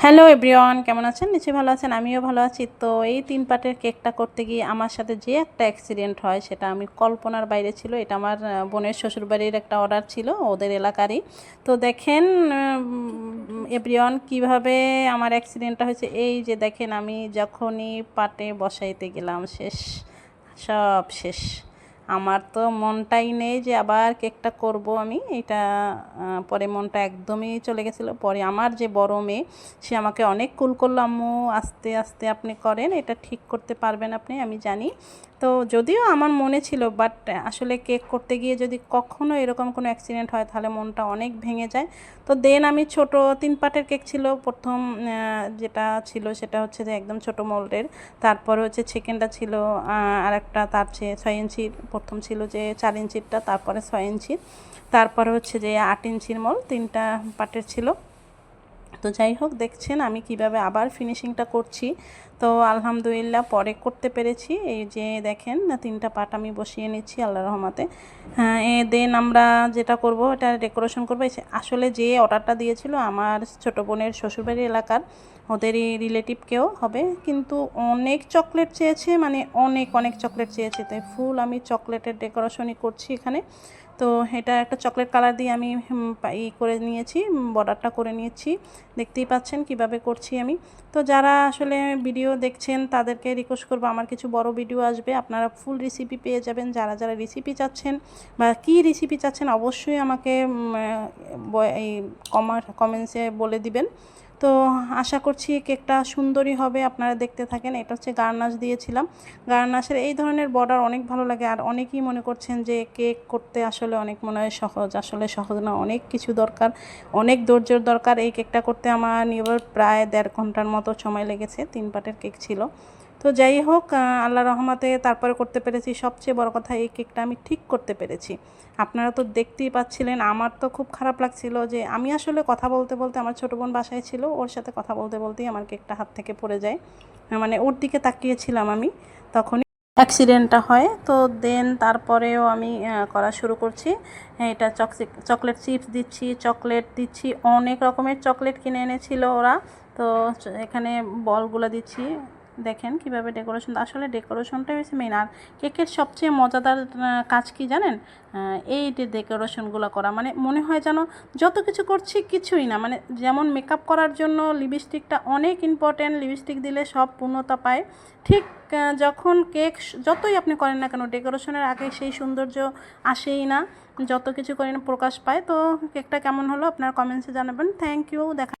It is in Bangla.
হ্যালো এভরিওয়ান, কেমন আছেন? নিশ্চয়ই ভালো আছেন, আমিও ভালো আছি। তো এই তিন পাটের কেকটা করতে গিয়ে আমার সাথে যে একটা অ্যাক্সিডেন্ট হয়, সেটা আমি কল্পনার বাইরে ছিল। এটা আমার বোনের শ্বশুরবাড়ির একটা অর্ডার ছিল, ওদের এলাকারই। তো দেখেন এভরিওয়ান, কীভাবে আমার অ্যাক্সিডেন্টটা হয়েছে? এই যে দেখেন, আমি যখনই পাটে বসাইতে গেলাম, শেষ, সব শেষ। আমার তো মনটাই নেই যে আবার কেকটা করব আমি। এটা পরে মনটা একদমই চলে গেছিল। পরে আমার যে বড় মেয়ে, সে আমাকে অনেক কুল করল আস্তে আস্তে আপনি করেন, এটা ঠিক করতে পারবেন আপনি, আমি জানি। তো যদিও আমার মনে ছিল, বাট আসলে কেক করতে গিয়ে যদি কখনো এরকম কোনো অ্যাক্সিডেন্ট হয়, তাহলে মনটা অনেক ভেঙে যায়। তো দেন আমি ছোট তিন পাটের কেক ছিল। প্রথম যেটা ছিল সেটা হচ্ছে যে একদম ছোট মোল্ডের। তারপরে হচ্ছে সেকেন্ডটা ছিল আর একটা তার চেয়ে ছয় ইঞ্চির প্রথম ছিল যে চার ইঞ্চিরটা, তারপরে ছয় ইঞ্চির তারপরে হচ্ছে যে আট ইঞ্চির মল, তিনটা পাটের ছিল। তো যাই হোক, দেখছেন আমি কীভাবে আবার ফিনিশিংটা করছি। তো আলহামদুলিল্লাহ পরে করতে পেরেছি। এই যে দেখেন, তিনটা পাট আমি বসিয়ে নিচ্ছি আল্লাহ রহমাতে। হ্যাঁ এ দেন আমরা যেটা করব, এটা ডেকোরেশন করব। আসলে যে অর্ডারটা দিয়েছিল আমার ছোটো বোনের শ্বশুরবাড়ি এলাকার, ওদেরই রিলেটিভ কেউ হবে। কিন্তু অনেক চকলেট চেয়েছে মানে অনেক অনেক চকলেট চেয়েছে। তাই ফুল আমি চকলেটের ডেকোরেশনই করছি এখানে। তো এটা একটা চকলেট কালার দিয়ে আমি ই করে নিয়েছি, বর্ডারটা করে নিয়েছি। দেখতেই পাচ্ছেন কীভাবে করছি আমি। তো যারা আসলে ভিডিও দেখছেন, তাদেরকে রিকোয়েস্ট করব আমার কিছু বড় ভিডিও আসবে। আপনারা ফুল রেসিপি পেয়ে যাবেন। যারা যারা রেসিপি চাচ্ছেন বা কী রেসিপি চাচ্ছেন, অবশ্যই আমাকে এই কমার কমেন্টসে বলে দিবেন। তো আশা করছি কেকটা সুন্দরই হবে, আপনারা দেখতে থাকেন। এটা হচ্ছে গার্নাশ দিয়েছিলাম। গার্নাশের এই ধরনের বর্ডার অনেক ভালো লাগে, আর অনেকেই মনে করছেন যে কেক করতে আসলে অনেক মনে হয় সহজ। আসলে সহজ না, অনেক কিছু দরকার, অনেক ধৈর্যের দরকার। এই কেকটা করতে আমার নিয়ে প্রায় দেড় ঘণ্টার মতো সময় লেগেছে, তিন পাটের কেক ছিল। তো যাই হোক আল্লাহ রহমতে তারপরে করতে পেরেছি। সবচেয়ে বড় কথা, এই কেকটা আমি ঠিক করতে পেরেছি। আপনারা তো দেখতেই পাচ্ছিলেন, আমার তো খুব খারাপ লাগছিল যে আমি আসলে কথা বলতে বলতে আমার ছোটো বোন বাসায় ছিল, ওর সাথে কথা বলতে বলতেই আমার কেকটা হাত থেকে পড়ে যায়। মানে ওর দিকে তাকিয়েছিলাম আমি, তখনই অ্যাক্সিডেন্টটা হয়। তো দেন তারপরেও আমি করা শুরু করছি। এটা চকসি, চকলেট চিপস দিচ্ছি, চকলেট দিচ্ছি, অনেক রকমের চকলেট কিনে এনেছিল ওরা। তো এখানে বলগুলো দিচ্ছি। দেখেন কীভাবে ডেকোরেশন আসলে ডেকোরেশনটাই হচ্ছে মেন আর কেকের সবচেয়ে মজাদার কাজ কি জানেন? এই যে ডেকোরেশনগুলো করা মানে মনে হয় যেন যত কিছু করছি কিছুই না মানে যেমন মেকআপ করার জন্য লিপস্টিকটা অনেক ইম্পর্ট্যান্ট লিপস্টিক দিলে সব পূর্ণতা পায়। ঠিক যখন কেক যতই আপনি করেন না কেন ডেকোরেশনের আগে সেই সৌন্দর্য আসেই না, যত কিছু করেন প্রকাশ পায়। তো কেকটা কেমন হলো? আপনার কমেন্টসে জানাবেন। থ্যাংক ইউ দেখা